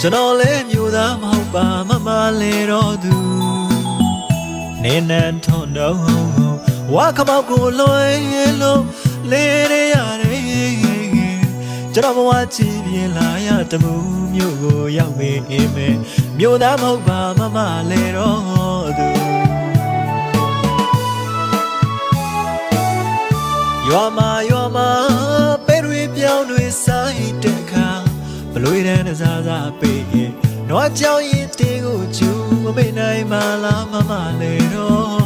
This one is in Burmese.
ကျွန်တော်လည်းမျိုးသားမဟုတ်ပါမမလဲတော့သူနေနန်ထွန်တော့ဝါခမောက်ကိုလွယ်လို့လေရရတယ်ကျွန်တော်ဘဝကြည်ပြင်းလာရတမှုမျိုးကိုရောက်ပေအင်းမဲမျိုးသားမဟုတ်ပါမမလဲတော့သူရွာမှာရွာမှာပဲတွေပြောင်းတွေဆိုင်တဲ့အခါဘ လွေတဲ့နစားစားပေးရင်တော့ကြောင်ရင်တင်းကိုချူမမေ့နိုင်မလားမမလဲတော့